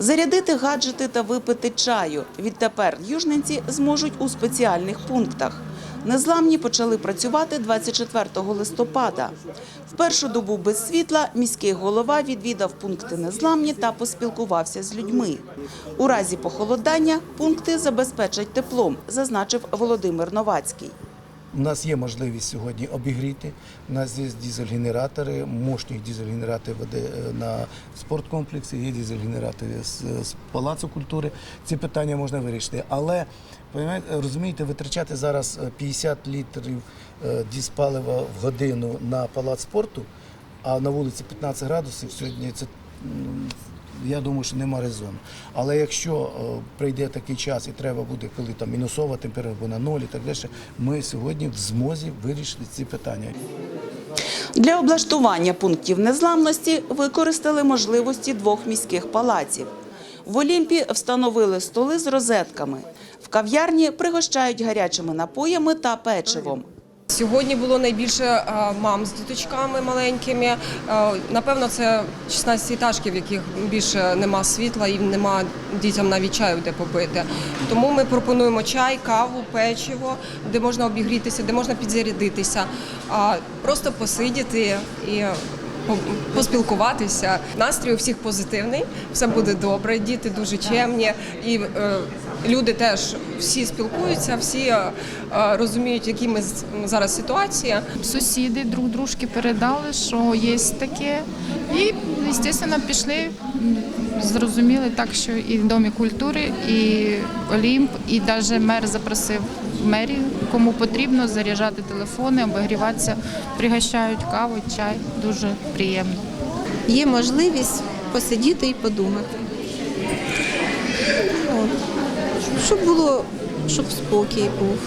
Зарядити гаджети та випити чаю. Відтепер южненці зможуть у спеціальних пунктах. Незламні почали працювати 24 листопада. В першу добу без світла міський голова відвідав пункти незламні та поспілкувався з людьми. У разі похолодання пункти забезпечать теплом, зазначив Володимир Новацький. У нас є можливість сьогодні обігріти. У нас є дизель-генератори, мощні дизель-генератори веде е, на спорткомплексі, є дизель-генератори з, з палацу культури. Ці питання можна вирішити. Але розумієте, витрачати зараз е, 50 літрів е, дізпалива в годину на палац спорту, а на вулиці 15 градусів сьогодні це. Я думаю, що нема резону. Але якщо е, прийде такий час і треба буде, коли там мінусова температура або на ноль і так далі, ми сьогодні в змозі вирішити ці питання. Для облаштування пунктів незламності використали можливості двох міських палаців. В Олімпі встановили столи з розетками. В кав'ярні пригощають гарячими напоями та печивом. Сьогодні було найбільше е, мам з діточками маленькими. Е, Напевно, це 16 етажки, в яких більше нема світла і нема дітям навіть чаю де попити. Тому ми пропонуємо чай, каву, печиво, де можна обігрітися, де можна підзарядитися, просто посидіти і поспілкуватися. Настрій у всіх позитивний, все буде добре. Діти дуже чемні, і е, люди теж всі спілкуються, всі е, розуміють, які ми зараз ситуації. Сусіди друг дружки передали, що є таке. І, звісно, пішли. Зрозуміли так, що і в Домі культури, і Олімп, і навіть мер запросив мерію, кому потрібно заряджати телефони, обігріватися, пригощають каву, чай. Дуже приємно. є можливість посидіти і подумати. Щоб було, щоб спокій був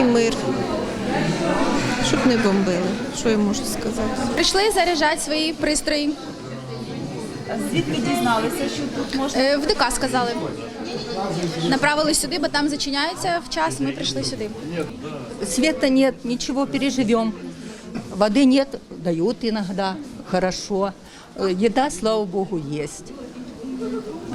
і мир, щоб не бомбили. Що я можу сказати? Прийшли заряджати свої пристрої. Звідки дізналися, що тут можна? Е, В ДК сказали. Направили сюди, бо там зачиняється в час. Ми прийшли сюди. Света нет, ничего, переживем. Воды нет, дают иногда, хорошо. Э, Еда, слава богу, есть.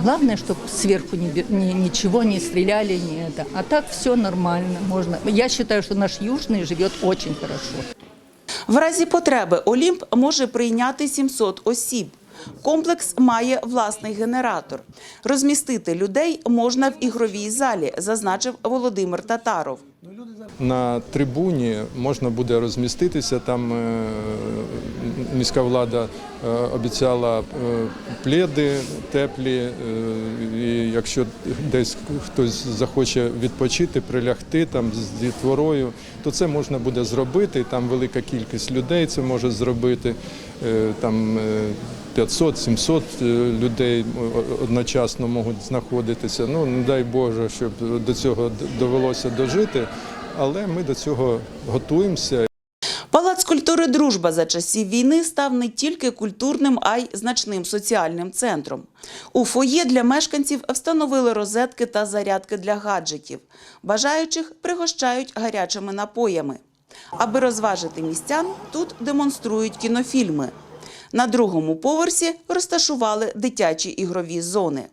Главное, чтобы сверху не, бе- ни- ничего не стреляли, не это. А так все нормально, можно. Я считаю, что наш южный живет очень хорошо. В разі потреби Олімп може прийняти 700 осіб. Комплекс має власний генератор. Розмістити людей можна в ігровій залі, зазначив Володимир Татаров. На трибуні можна буде розміститися. Там е, міська влада е, обіцяла е, пледи теплі. І якщо десь хтось захоче відпочити, прилягти там з дітворою, то це можна буде зробити. Там велика кількість людей це може зробити. Там е, 500-700 е, людей одночасно можуть знаходитися. Ну не дай Боже, щоб до цього довелося дожити, але ми до цього готуємося. Палац культури Дружба за часів війни став не тільки культурним, а й значним соціальним центром. У фоє для мешканців встановили розетки та зарядки для гаджетів. Бажаючих пригощають гарячими напоями. Аби розважити містян, тут демонструють кінофільми. На другому поверсі розташували дитячі ігрові зони.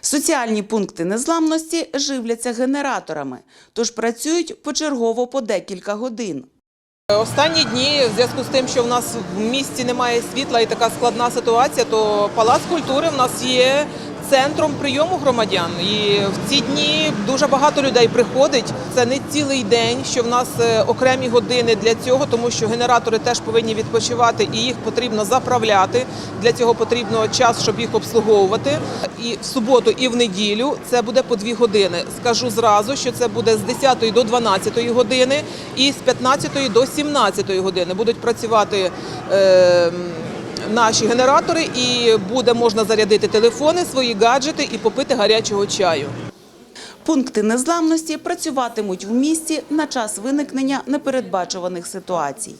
Соціальні пункти незламності живляться генераторами, тож працюють почергово по декілька годин. Останні дні, в зв'язку з тим, що в нас в місті немає світла і така складна ситуація, то палац культури в нас є центром прийому громадян. І в ці дні дуже багато людей приходить. Це не цілий день, що в нас е, окремі години для цього, тому що генератори теж повинні відпочивати і їх потрібно заправляти. Для цього потрібно час, щоб їх обслуговувати. І в суботу, і в неділю це буде по дві години. Скажу зразу, що це буде з 10 до 12 години і з 15 до 17 години будуть працювати. Е, Наші генератори, і буде можна зарядити телефони, свої гаджети і попити гарячого чаю. Пункти незламності працюватимуть в місті на час виникнення непередбачуваних ситуацій.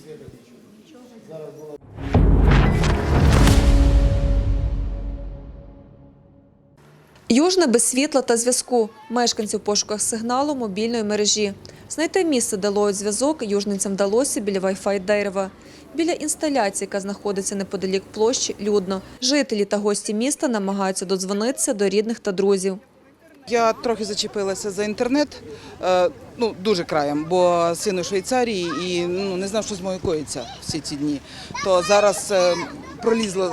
Южне без світла та зв'язку. Мешканці в пошуках сигналу мобільної мережі. Знайти місце, де ловить зв'язок, южницям вдалося біля Wi-Fi дерева. Біля інсталяції, яка знаходиться неподалік площі, людно. Жителі та гості міста намагаються додзвонитися до рідних та друзів. Я трохи зачепилася за інтернет, е, ну дуже краєм, бо син у Швейцарії і ну не знав, що з мною коїться всі ці дні. То зараз е, пролізло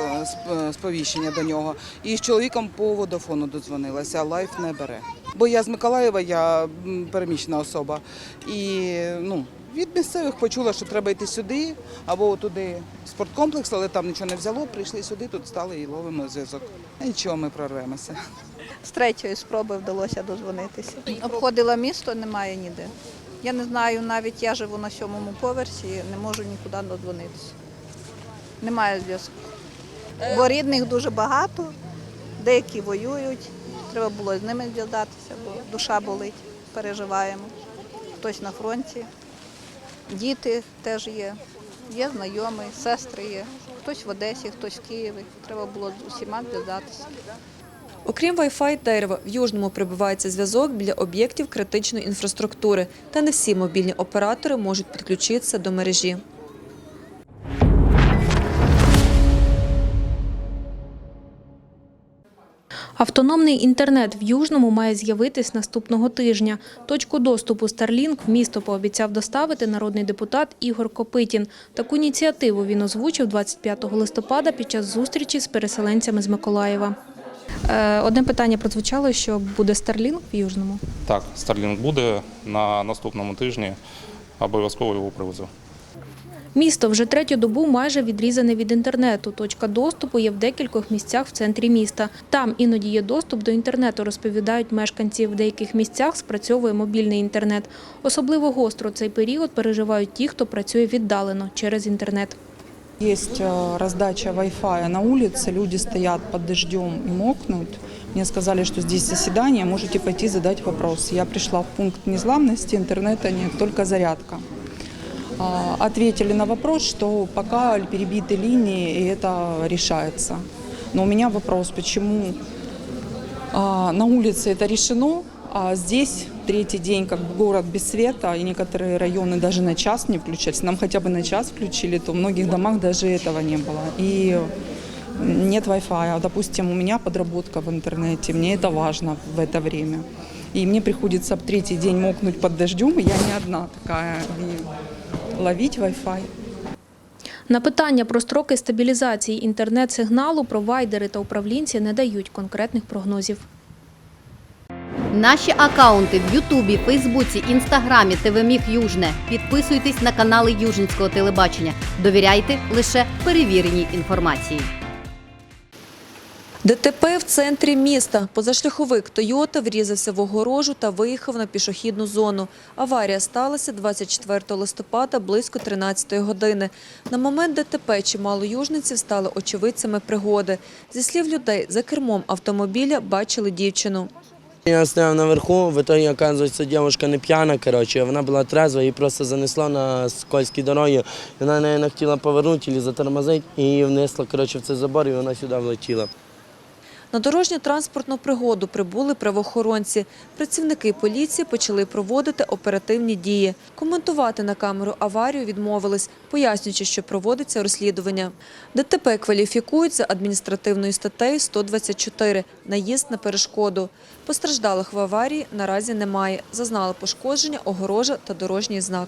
е, сповіщення до нього. І з чоловіком по водофону додзвонилася, лайф не бере. Бо я з Миколаєва, я переміщена особа. І ну, від місцевих почула, що треба йти сюди або туди спорткомплекс, але там нічого не взяло. Прийшли сюди, тут стали і ловимо зв'язок. Нічого, ми прорвемося. З третьої спроби вдалося дозвонитися. Обходила місто, немає ніде. Я не знаю, навіть я живу на сьомому поверсі, не можу нікуди додзвонитися. Немає зв'язку. Бо рідних дуже багато, деякі воюють. Треба було з ними зв'язатися, бо душа болить, переживаємо. Хтось на фронті, діти теж є, є знайомі, сестри є. Хтось в Одесі, хтось в Києві. Треба було з усіма зв'язатися. Окрім Wi-Fi дерева, в Южному прибувається зв'язок біля об'єктів критичної інфраструктури, та не всі мобільні оператори можуть підключитися до мережі. Автономний інтернет в Южному має з'явитись наступного тижня. Точку доступу Starlink в місто пообіцяв доставити народний депутат Ігор Копитін. Таку ініціативу він озвучив 25 листопада під час зустрічі з переселенцями з Миколаєва. Е, Одне питання прозвучало, що буде Starlink в Южному. Так, Starlink буде на наступному тижні. Обов'язково його привезу. Місто вже третю добу майже відрізане від інтернету. Точка доступу є в декількох місцях в центрі міста. Там іноді є доступ до інтернету, розповідають мешканці. В деяких місцях спрацьовує мобільний інтернет. Особливо гостро цей період переживають ті, хто працює віддалено через інтернет. Есть э, раздача Wi-Fi на улице, люди стоят под дождем и мокнут. Мне сказали, что здесь заседание, можете пойти задать вопрос. Я пришла в пункт незламности, интернета нет, только зарядка. А, Ответили на вопрос, что пока перебиты линии, и это решается. Но у меня вопрос, почему а, на улице это решено, а здесь третий день как город без света, и некоторые районы даже на час не включались. Нам хотя бы на час включили, то в многих домах даже этого не было. И нет Wi-Fi. Допустим, у меня подработка в интернете, мне это важно в это время. И мне приходится третий день мокнуть под дождем, и я не одна такая, и ловить Wi-Fi. На питання про строки стабілізації інтернет-сигналу провайдери та управлінці не дають конкретних прогнозів. Наші акаунти в Ютубі, Фейсбуці, Інстаграмі, ТВ Міг Южне. Підписуйтесь на канали Южницького телебачення. Довіряйте лише перевіреній інформації. ДТП в центрі міста. Позашляховик «Тойота» врізався в огорожу та виїхав на пішохідну зону. Аварія сталася 24 листопада близько 13 години. На момент ДТП чимало южниців стали очевидцями пригоди. Зі слів людей, за кермом автомобіля бачили дівчину. Я стояв наверху, в итоге, оказывается, девушка не п'яна, короче, вона була трезва, її просто занесло на скользькій дорогі. Вона, наверное, хотіла повернути або затормозити, і її внесло, короче, в цей забор, і вона сюди влетіла. На дорожньо-транспортну пригоду прибули правоохоронці. Працівники поліції почали проводити оперативні дії. Коментувати на камеру аварію відмовились, пояснюючи, що проводиться розслідування. ДТП кваліфікують за адміністративною статтею 124 – наїзд на перешкоду. Постраждалих в аварії наразі немає. Зазнали пошкодження огорожа та дорожній знак.